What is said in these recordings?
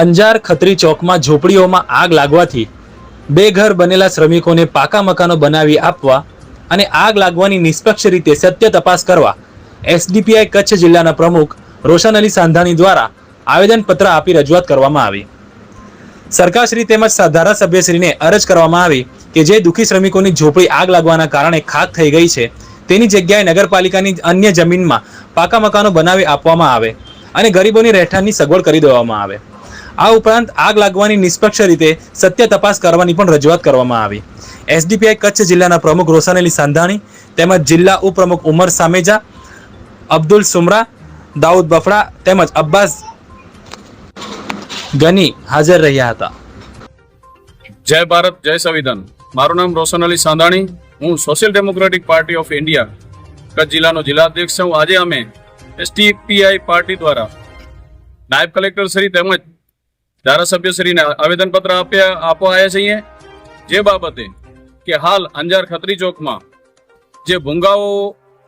અંજાર ખત્રી ચોકમાં ઝૂંપડીઓમાં આગ લાગવાથી બે ઘર બનેલા શ્રમિકોને પાકા મકાનો બનાવી આપવા અને આગ લાગવાની નિષ્પક્ષ રીતે સત્ય તપાસ કરવા એસડીપીઆઈ કચ્છ જિલ્લાના પ્રમુખ રોશન અલી સાંધાની દ્વારા આવેદનપત્ર આપી રજૂઆત કરવામાં આવી. સરકારશ્રી તેમજ ધારાસભ્યશ્રીને અરજ કરવામાં આવી કે જે દુઃખી શ્રમિકોની ઝૂંપડી આગ લાગવાના કારણે ખાક થઈ ગઈ છે, તેની જગ્યાએ નગરપાલિકાની અન્ય જમીનમાં પાકા મકાનો બનાવી આપવામાં આવે અને ગરીબોની રહેઠાણની સગવડ કરી દેવામાં આવે. આ ઉપરાંત આગ લાગવાની નિષ્પક્ષ રીતે સત્ય તપાસ કરવાની પણ રજૂઆત કરવામાં આવી. એસડીપીઆઈ કચ્છ જિલ્લાના પ્રમુખ રોશન અલી સાંધાણી તેમજ જિલ્લા ઉપપ્રમુખ ઉમર સામેજા, અબ્દુલ સુમરા, દાઉદ બફડા તેમજ અબ્બાસ ગની હાજર રહ્યા હતા. જય ભારત, જય સંવિધાન. મારું નામ રોશન અલી સાંધાણી. હું Social Democratic Party of India Kutch જિલ્લાનો જિલ્લા અધ્યક્ષ છું. આજે અમે એસટીપીઆઈ પાર્ટી દ્વારા નાયબ કલેક્ટર શ્રી તેમજ ધારાસભ્યશ્રીને આવેદનપત્ર આપ્યા આપવા આવ્યા છીએ જે બાબતે કે હાલ અંજાર ખત્રી ચોકમાં જે ભૂંગાઓ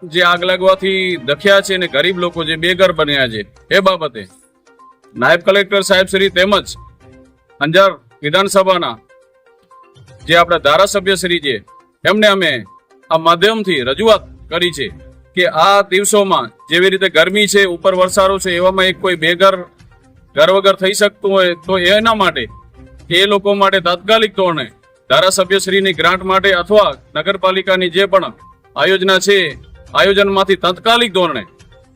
જે આગ લાગવાથી દખ્યા છે અને ગરીબ લોકો જે બેઘર બન્યા છે, એ બાબતે નાયબ કલેક્ટર સાહેબ શ્રી તેમજ અંજાર વિધાનસભાના જે આપણા ધારાસભ્યશ્રી છે, એમને અમે આ માધ્યમથી રજૂઆત કરી છે કે આ દિવસોમાં જેવી રીતે ગરમી છે, ઉપર વરસાદો છે, એવામાં એક કોઈ બેઘર ઘર વગર થઈ શકતું હોય તો એના માટે એ લોકો માટે તાત્કાલિક ધોરણે ધારાસભ્યશ્રીની ગ્રાન્ટ માટે અથવા નગરપાલિકાની જે પણ આયોજના છે, આયોજનમાંથી તાત્કાલિક ધોરણે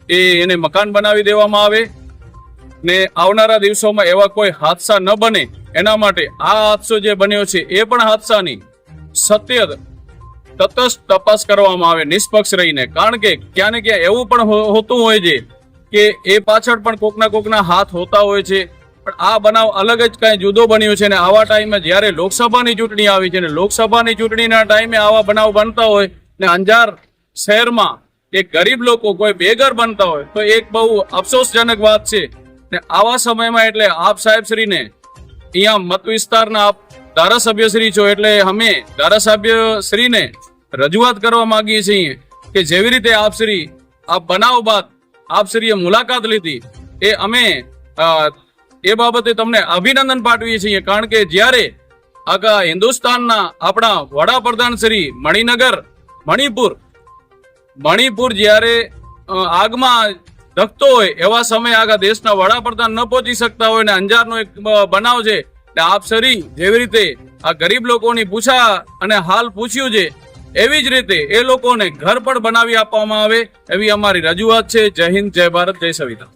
એ એને મકાન બનાવી દેવામાં આવે ને આવનારા દિવસોમાં એવા કોઈ હાદસા ન બને. એના માટે આ હાદસો જે બન્યો છે, એ પણ હાદસાની સત્ય તટસ્થ તપાસ કરવામાં આવે, નિષ્પક્ષ રહીને. કારણ કે ક્યાં ને ક્યાં એવું પણ હોતું હોય છે કે એ પાછળ પણ કોકના કોકના હાથ હોતા હોય છે. પણ આ બનાવ અલગ જ કાંઈ જુદો બન્યો છે ને આવા ટાઈમે જ્યારે લોકસભાની ચૂંટણી આવી છે ને લોકસભાની ચૂંટણીના ટાઈમે આવા બનાવ બનતા હોય ને અંજાર શહેરમાં એક ગરીબ લોકો કોઈ બેઘર બનતા હોય, તો એક બહુ અફસોસજનક વાત છે. ને આવા સમયમાં એટલે આપ સાહેબ શ્રીને અહીંયા મત વિસ્તારના આપ ધારાસભ્ય શ્રી છો એટલે અમે ધારાસભ્ય શ્રીને રજૂઆત કરવા માગીએ છીએ કે જેવી રીતે આપશ્રી આ બનાવ બાદ આપ શ્રીએ મુલાકાત લીધી. એ અમે એ બાબતે તમને અભિનંદન પાઠવીએ છીએ, કારણ કે જ્યારે આખા હિન્દુસ્તાનના આપણા વડાપ્રધાન શ્રી મણિનગર, મણિપુર મણિપુર જ્યારે આગમાં ધકતો હોય, એવા સમયે આખા દેશના વડાપ્રધાન ન પહોંચી શકતા હોય ને અંજારનો એક બનાવ છે આપ સરી જેવી રીતે આ ગરીબ લોકોની પૂછા અને હાલ પૂછ્યું છે એવી જ રીતે એ લોકોને ઘર પણ બનાવી આપવામાં આવે એવી અમારી રજૂઆત છે. જય હિન્દ, જય ભારત, જય સંવિધાન